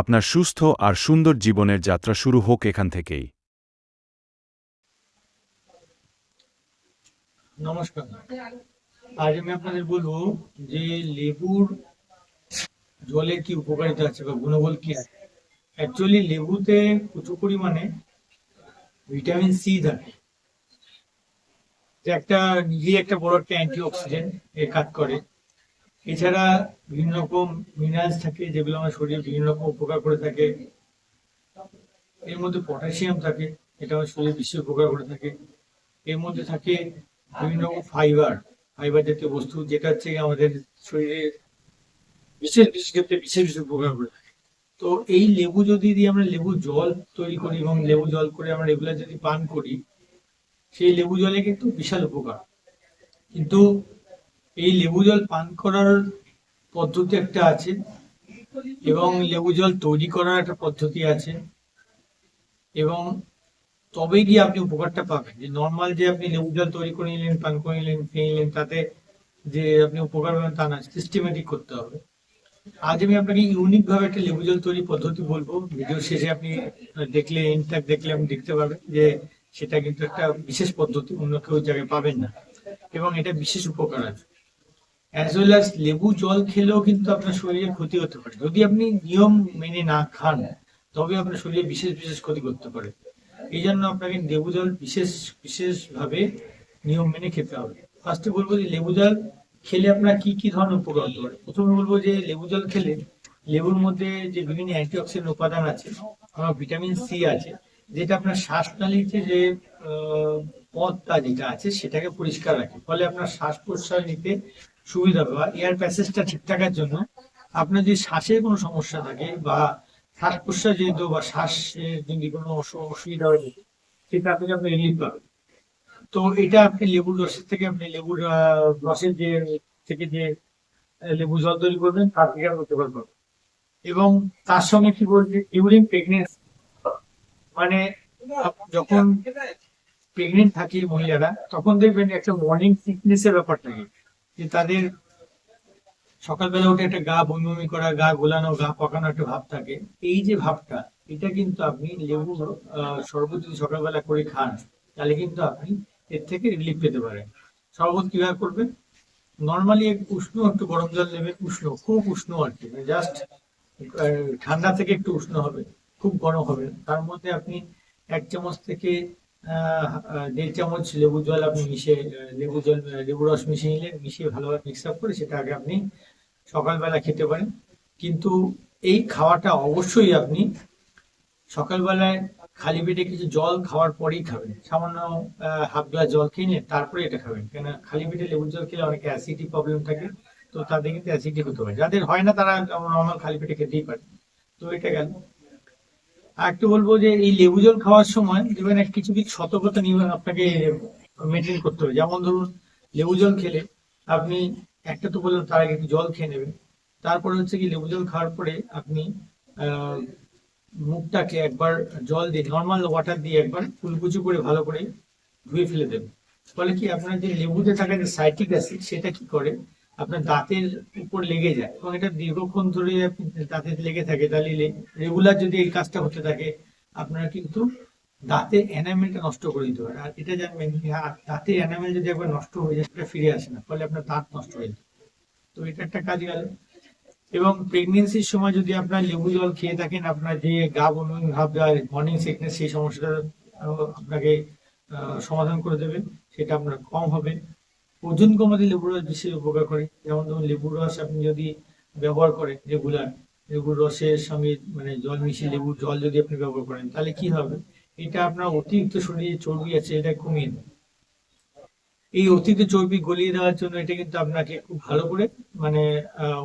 আপনার সুস্থ আর সুন্দর জীবনের যাত্রা শুরু হোক এখান থেকেই। নমস্কার। আজ আমি আপনাদের বলব যে লেবুর জলের কি উপকারিতা আছে বা গুণবল কি আছে? অ্যাকচুয়ালি লেবুতে প্রচুর পরিমাণে ভিটামিন সি থাকে। একটা নিজেই একটা বড় একটা অ্যান্টি অক্সিডেন্ট এর কাজ করে। এছাড়া বিভিন্ন রকম মিনারেলস থাকে, যেগুলো আমার শরীরে বিভিন্ন রকম উপকার করে থাকে। এর মধ্যে পটাশিয়াম থাকে, এটা আমার শরীরে বেশি উপকার করে থাকে। এর মধ্যে থাকে বিভিন্ন রকম ফাইবার ফাইবার জাতীয় বস্তু, যেটা হচ্ছে আমাদের শরীরে বিশেষ বিশেষ ক্ষেত্রে বিশেষ বিশেষ উপকার করে থাকে। তো এই লেবু যদি দিয়ে আমরা লেবু জল তৈরি করি এবং লেবু জল করে আমরা রেগুলার যদি পান করি, সেই লেবু জলে কিন্তু বিশাল উপকার। কিন্তু এই লেবু জল পান করার পদ্ধতি একটা আছে এবং লেবু জল তৈরি করার একটা পদ্ধতি আছে এবং তবেই গিয়ে আপনি উপকারটা পাবেন। যে নর্মাল যে আপনি লেবু জল তৈরি করে নিলেন, পান করে নিলেন, খেয়ে নিলেন, তাতে যে আপনি উপকার পাবেন তা না সিস্টেমেটিক করতে হবে। আজ আমি আপনাকে ইউনিক ভাবে একটা লেবু জল তৈরি পদ্ধতি বলব। ভিডিও শেষে আপনি দেখলে ইনট্যাক দেখলে আপনি দেখতে পাবেন যে সেটা কিন্তু একটা বিশেষ পদ্ধতি, অন্য কেউ জায়গায় পাবেন না। এবং এটা বিশেষ উপকার আছে। অ্যাজ ওয়েল অ্যাজ লেবু জল খেলেও কিন্তু আপনার শরীরে ক্ষতি হতে পারে। যদি আপনি নিয়ম মেনে না খান, তবে আপনার শরীরে বিশেষ বিশেষ ক্ষতি করতে পারে। এই জন্য আপনাকে লেবু জল বিশেষ, বিশেষভাবে নিয়ম মেনে খেতে হবে। ফার্স্টে বলব যে লেবু জল খেলে আপনার কি কি ধরনের উপকার হতে পারে? প্রথমে বলব যে লেবু জল খেলে লেবুর মধ্যে যে বিভিন্ন অ্যান্টিঅক্সিডেন্ট উপাদান আছে আমার ভিটামিন সি আছে, যেটা আপনার শ্বাসনালীতে যে পথটা যেটা আছে, সেটাকে পরিষ্কার রাখে। ফলে আপনার শ্বাস প্রশ্বাস নিতে সুবিধা বা এয়ার প্যাসেজটা ঠিক থাকার জন্য আপনার যদি শ্বাসের কোনো সমস্যা থাকে বা শ্বাস প্রশ্বাস যেহেতু বা শ্বাসের যদি কোনো অসু- অসুবিধা হয় সেটা থেকে আপনি রিলিফ পাবেন। তো এটা আপনি লেবুর রসের থেকে আপনি লেবুর রসের যে, থেকে যে লেবু জল তৈরি করবেন, তার থেকে আপনি উপকার পাবেন। এবং তার সঙ্গে কি বলছে ডিউরিং প্রেগনেন্সি মানে যখন প্রেগনেন্ট থাকে মহিলারা, তখন দেখবেন একটা মর্নিং সিকনেস এর ব্যাপার থাকে। যে তাদের সকালবেলা উঠে একটা গা বমি করা, গা গোলানো গা পাকানো একটা ভাব থাকে। এই যে ভাবটা, এটা কিন্তু আপনি লেবু শরবত যদি সকালবেলা করে খান, তাহলে কিন্তু আপনি এর থেকে রিলিফ পেতে পারেন। শরবত কীভাবে করবেন? নর্মালি উষ্ণ একটু গরম জল নেবেন, উষ্ণ, খুব উষ্ণ আর কি জাস্ট ঠান্ডা থেকে একটু উষ্ণ হবে, খুব গরম হবে তার মধ্যে আপনি এক চামচ থেকে দেড় চামচ লেবু জল আপনি মিশিয়ে লেবু জল লেবু রস মিশিয়ে নিলেন মিশিয়ে ভালোভাবে মিক্স আপ করে সেটা আগে আপনি সকালবেলা খেতে পারেন। কিন্তু এই খাওয়াটা অবশ্যই আপনি সকালবেলায় খালি পেটে কিছু জল খাওয়ার পরেই খাবেন। সামান্য হাফ গ্লাস জল খেয়ে নিয়ে তারপরে এটা খাবেন। কেন খালি পেটে লেবুর জল খেলে অনেকে অ্যাসিডি প্রবলেম থাকে, তো তাদের কিন্তু অ্যাসিডি হতে পারে। যাদের হয় না তারা নর্মাল খালি পেটে খেতেই পারে। তো এটা গেল। একটু বলব যে এই লেবু জল খাওয়ার সময় দেখবেন কিছু কিছু সতর্কতা নিয়ে আপনাকে মেনটেন করতে হবে। যেমন ধরুন, লেবু জল খেলে আপনি একটা তো বললাম তার আগে একটু জল খেয়ে নেবেন। তারপরে হচ্ছে কি, লেবু জল খাওয়ার পরে আপনি মুখটাকে একবার জল দিয়ে নর্মাল ওয়াটার দিয়ে একবার কুলকুচি করে ভালো করে ধুয়ে ফেলে দেবেন। ফলে কি আপনার যে লেবুতে থাকা যে সাইট্রিক অ্যাসিড সেটা কি করে? আপনার দাঁতের উপর লেগে যায় এবং এটা দীর্ঘক্ষণ ধরে দাঁতে লেগে থাকে। তাহলে রেগুলার যদি এই কাজটা হতে থাকে, আপনারা কিন্তু দাঁতের এনামেলটা নষ্ট করে দিতে পারে আর এটা জানবেন দাঁতের এনামেল যদি একবার নষ্ট হয়ে যায়, সেটা ফিরে আসে না, ফলে আপনার দাঁত নষ্ট হয়ে যায়। তো এটা একটা কাজ গেল। এবং প্রেগনেন্সির সময় যদি আপনার লেবু জল খেয়ে থাকেন, আপনার যে গা বমি ভাব মর্নিং সিকনেস সেই সমস্যাটা আপনাকে সমাধান করে দেবে। সেটা আপনার কম হবে। ওজন কমাতে লেবুর রস বিশেষ উপকার করে। যেমন ধরুন, লেবুর রস আপনি যদি ব্যবহার করেন রেগুলার লেবুর রসের সঙ্গে মানে জল মিশিয়ে লেবুর জল যদি আপনি ব্যবহার করেন, তাহলে কি হবে? এটা আপনার অতিরিক্ত শরীরে চর্বি আছে, এটা কমিয়ে দেবে। এই অতিরিক্ত চর্বি গলিয়ে দেওয়ার জন্য এটা কিন্তু আপনাকে খুব ভালো করে মানে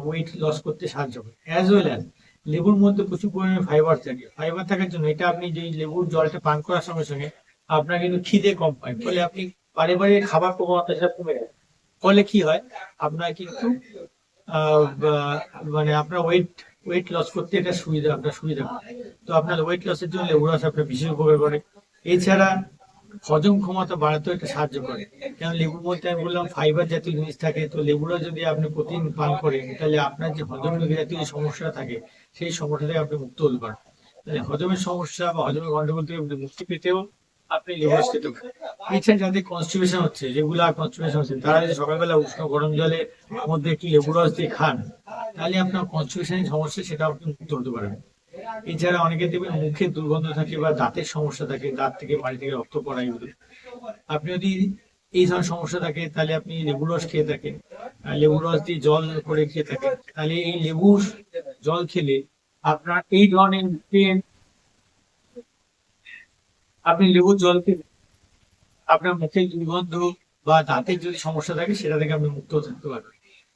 ওয়েট লস করতে সাহায্য করে। অ্যাজ ওয়েল অ্যাজ লেবুর মধ্যে প্রচুর পরিমাণে ফাইবার থাকে। ফাইবার থাকার জন্য এটা আপনি যে লেবুর জলটা পান করার সঙ্গে সঙ্গে আপনার কিন্তু খিদে কম পায়। ফলে আপনি বারে বারে খাবার প্রবণতা সেটা কমে যায় ফলে কি হয়? আপনার কিন্তু মানে আপনার ওয়েট ওয়েট লস করতে এটা সুবিধা, আপনার সুবিধা। তো আপনার ওয়েট লসের জন্য লেবু রস আপনার বিশেষ উপকার করে। এছাড়া হজম ক্ষমতা বাড়াতেও এটা সাহায্য করে। কেন লেবুর মধ্যে আমি বললাম ফাইবার জাতীয় জিনিস থাকে, তো লেবুরা যদি আপনি প্রতিদিন পান করেন, তাহলে আপনার যে হজম জাতীয় যে সমস্যা থাকে, সেই সমস্যা থেকে আপনি মুক্ত হতে পারেন। তাহলে হজমের সমস্যা বা হজমের গন্ডগোল থেকে মুক্তি পেতেও লেবু লেবু মুখে দুর্গন্ধ থাকে বা দাঁতের সমস্যা থাকে, দাঁত থেকে বাড়ি থেকে রক্ত পড়া এগুলো আপনি যদি এই ধরনের সমস্যা থাকে, তাহলে আপনি লেবু রস খেয়ে থাকেন। আর লেবু রস দিয়ে জল করে খেয়ে থাকেন। তাহলে এই লেবুর জল খেলে আপনার এই ধরনের আপনি লেবুর জল খেলে আপনার মুখে দুর্গন্ধ বা দাঁতের যদি সমস্যা থাকে, সেটা থেকে আপনি মুক্ত থাকতে পারবেন।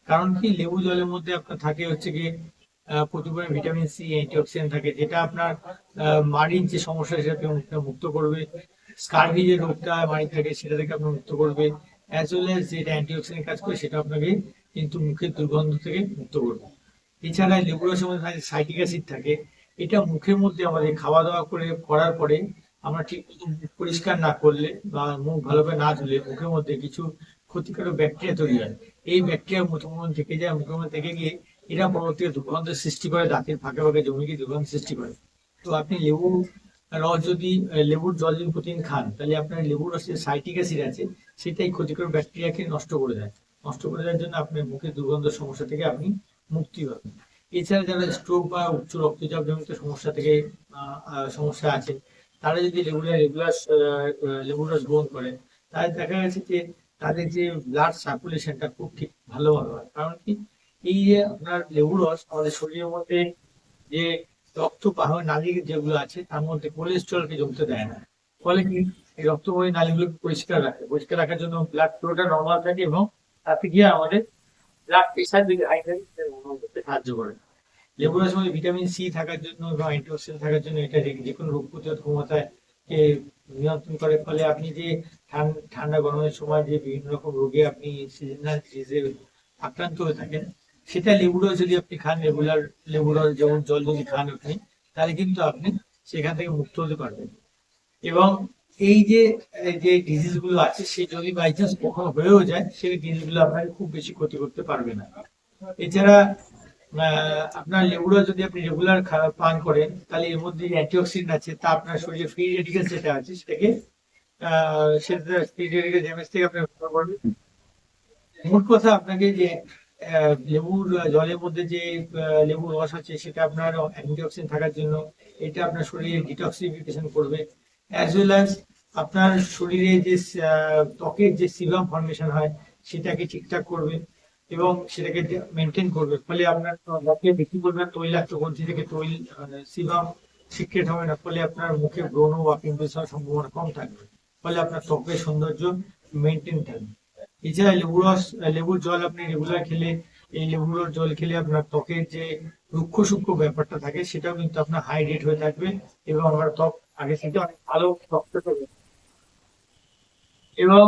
কারণ কি, লেবু জলের মধ্যে আপনার থাকে হচ্ছে কি প্রচুর পরিমাণে ভিটামিন সি, অ্যান্টিঅক্সিডেন্ট থাকে, যেটা আপনার মাড়ির যে সমস্যা সেটাকে মুক্ত- করবে। স্কার্ভি যে রোগটা মাড়ি থাকে, সেটা থেকে আপনার মুক্ত করবে। অ্যাজ ওয়েল এস যেটা অ্যান্টিঅক্সিডেন্ট কাজ করে, সেটা আপনাকে কিন্তু মুখের দুর্গন্ধ থেকে মুক্ত করবে। এছাড়া লেবু রসের মধ্যে সাইটিক অ্যাসিড থাকে। এটা মুখের মধ্যে আমাদের খাওয়া দাওয়া করে, করার পরে আমরা ঠিক পরিষ্কার না করলে বা মুখ ভালোভাবে না ধুলে মুখের মধ্যে কিছু ক্ষতিকারক ব্যাকটেরিয়া তৈরি হয়। এই ব্যাকটেরিয়া মুখের মধ্যে থেকে যায়, মুখের মধ্যে থেকে গিয়ে এরা পরবর্তীতে দুর্গন্ধের সৃষ্টি করে, দাঁতের ফাঁকে ফাঁকে জমে গিয়ে দুর্গন্ধ সৃষ্টি করে। তো আপনি লেবু রস যদি, লেবুর জল যদি প্রতিদিন খান, তাহলে আপনার লেবুর রসে সাইটিক অ্যাসিড আছে, সেটাই ক্ষতিকর ব্যাকটেরিয়াকে নষ্ট করে দেয়। নষ্ট করে দেওয়ার জন্য আপনার মুখের দুর্গন্ধ সমস্যা থেকে আপনি মুক্তি পাবেন। এছাড়া যারা স্ট্রোক বা উচ্চ রক্তচাপ জনিত সমস্যা থেকে সমস্যা আছে তারা যদি রেগুলার রেগুলার লেবুর রস গ্রহণ করে, তাহলে দেখা গেছে যে তাদের যে ব্লাড সার্কুলেশনটা খুব ঠিক ভালোভাবে হয়। কারণ কি? এই যে আপনার লেবু রস আমাদের শরীরের মধ্যে যে রক্ত বাহ নালী যেগুলো আছে, তার মধ্যে কোলেস্ট্রলকে জমতে দেয় না। ফলে কি? এই রক্তবাহী নালীগুলোকে পরিষ্কার রাখে। পরিষ্কার রাখার জন্য ব্লাড ফ্লোটা নর্মাল থাকে এবং তাতে গিয়ে আমাদের ব্লাড প্রেশার হাই থাকে সাহায্য করে। লেবু রসের মধ্যে ভিটামিন সি থাকার জন্য এবং অ্যান্টিঅক্সিডেন্ট থাকার জন্য এটা যে- কোনো রোগ প্রতিরোধ ক্ষমতায় কে নিয়ন্ত্রণ করে, ফলে আপনি যে ঠান- ঠান্ডা গরমের সময় যে বিভিন্ন রকম রোগে আপনি সিজনাল ডিজিজে আক্রান্ত হয়ে থাকেন, সেটা লেবু রস যদি আপনি খান রেগুলার লেবু রস যেমন জল যদি খান আপনি, তাহলে কিন্তু আপনি সেখান থেকে মুক্ত হতে পারবেন। এবং এই যে যে ডিজিজগুলো আছে, সে যদি বাই চান্স কখনো হয়েও যায়, সেই ডিজিজগুলো আপনাকে খুব বেশি ক্ষতি করতে পারবে না। এছাড়া আপনার লেবু রস যদি আপনি রেগুলার পান করেন, তাহলে এর মধ্যে অ্যান্টিঅক্সিডেন্ট আছে, তা আপনার শরীরে ফ্রি রেডিকেল যেটা আছে সেটাকে সেটা ফ্রি রেডিকেল ড্যামেজ থেকে আপনি রক্ষা করবে মোট কথা আপনাকে যে লেবুর, জলের মধ্যে যে লেবুর রস আছে সেটা আপনার অ্যান্টিঅক্সিডেন্ট থাকার জন্য, এটা আপনার শরীরে ডিটক্সিফিকেশন করবে। অ্যাজ ওয়েল অ্যাজ আপনার শরীরে যে ত্বকের যে সিবাম ফর্মেশন হয়, সেটাকে ঠিকঠাক করবে। এবং সেটাকে মেনটেন করবে। ফলে আপনার ত্বকে বেশি পরিমাণ তৈলাক্ত গ্রন্থি থেকে তৈল সিবাম সিক্রেট হবে না, ফলে আপনার মুখে ব্রণ বা পিম্পলস হওয়ার সম্ভাবনা কম থাকবে। ফলে আপনার ত্বকের সৌন্দর্য মেনটেন থাকবে। এছাড়া লেবু রস লেবুর জল আপনি রেগুলার খেলে, এই লেবুর জল খেলে আপনার ত্বকের যে রুক্ষ সূক্ষ্ম ব্যাপারটা থাকে, সেটাও কিন্তু আপনার হাইড্রেট হয়ে থাকবে এবং আমার ত্বক আগে থেকে অনেক ভালো ত্বক এবং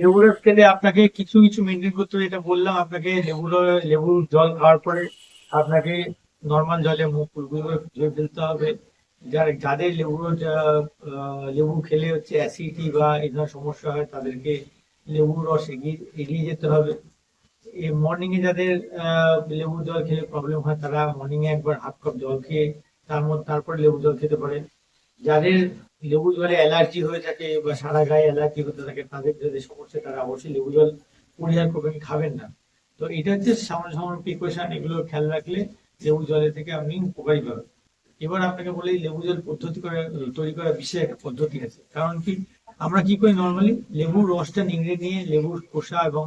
লেবুর রস খেলে আপনাকে কিছু কিছু মেনটেন করতে হবে, যেটা বললাম, আপনাকে লেবুর লেবুর জল খাওয়ার পরে আপনাকে নর্মাল জলে মুখ করে ধুয়ে ফেলতে হবে। যার, যাদের লেবুর লেবু খেলে হচ্ছে অ্যাসিডিটি বা এই ধরনের সমস্যা হয়, তাদেরকে লেবুর রস এগিয়ে এগিয়ে যেতে হবে। এই মর্নিং এ যাদের লেবুর জল খেলে প্রবলেম হয়, তারা মর্নিং এ একবার হাফ কাপ জল খেয়ে তার মধ্যে, তারপরে লেবু জল খেতে পারে। যাদের লেবু জলে অ্যালার্জি হয়ে থাকে বা সারা গায়ে অ্যালার্জি হতে থাকে, তাদের যদি সমস্যা, তারা অবশ্যই লেবু জল পরিহার করবেন খাবেন না। তো এটা হচ্ছে সামান্য সামান্য প্রিকশন এগুলো খেয়াল রাখলে লেবু জলের থেকে আপনি উপকারী পাবেন। এবার আপনাকে বলি, লেবু জল পদ্ধতি করে, তৈরি করার বিশেষ একটা পদ্ধতি আছে। কারণ কি? আমরা কি করি নর্মালি লেবুর রসটা নিংড়ে নিয়ে লেবুর খোসা এবং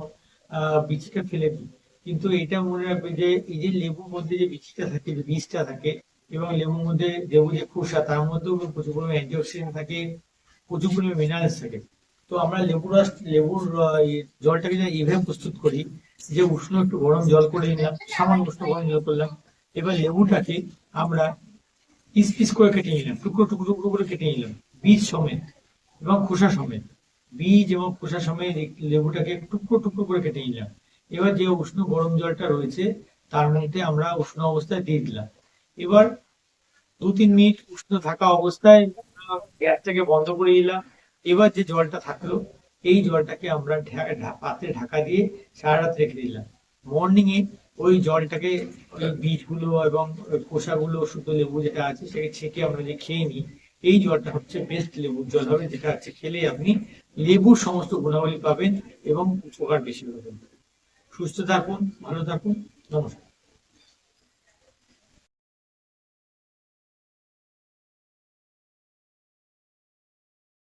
বিচিটা ফেলে দিই। কিন্তু এটা মনে রাখবে যে, এই যে লেবুর মধ্যে যে বিচিটা থাকে, যে বীজটা থাকে এবং লেবুর মধ্যে লেবু যে খোসা, তার মধ্যেও প্রচুর পরিমাণে অ্যান্টিঅক্সিডেন্ট থাকে, প্রচুর পরিমাণে মিনারেলস থাকে। তো আমরা লেবুর রস, লেবুর জলটাকে যদি এইভাবে প্রস্তুত করি, যে উষ্ণ একটু গরম জল করে নিলাম, সামান্য উষ্ণ গরম জল করলাম, এবার লেবুটাকে আমরা পিস পিস করে কেটে নিলাম, টুকরো টুকরো টুকরো করে কেটে নিলাম, বীজ সমেত এবং খোসা সমেত। বীজ এবং খোসা সমেত লেবুটাকে টুকরো টুকরো করে কেটে নিলাম। এবার যে উষ্ণ গরম জলটা রয়েছে, তার মধ্যে আমরা উষ্ণ অবস্থায় দিয়ে দিলাম। এবার দু তিন মিনিট উষ্ণ থাকা অবস্থায় গ্যাসটাকে বন্ধ করে দিলাম এবার যে জলটা থাকল, এই জলটাকে আমরা পাত্রে ঢাকা দিয়ে সারা রাত রেখে দিলাম। মর্নিং এ ওই জলটাকে ওই বীজগুলো এবং খোসাগুলো, শুদ্ধ লেবু যেটা আছে সেটাকে ছেঁকে আমরা যে খেয়ে নিই, এই জলটা হচ্ছে বেস্ট লেবুর জল হবে, যেটা আছে খেলে আপনি লেবুর সমস্ত গুণাবলী পাবেন এবং উপকার বেশি পাবেন। সুস্থ থাকুন, ভালো থাকুন, নমস্কার।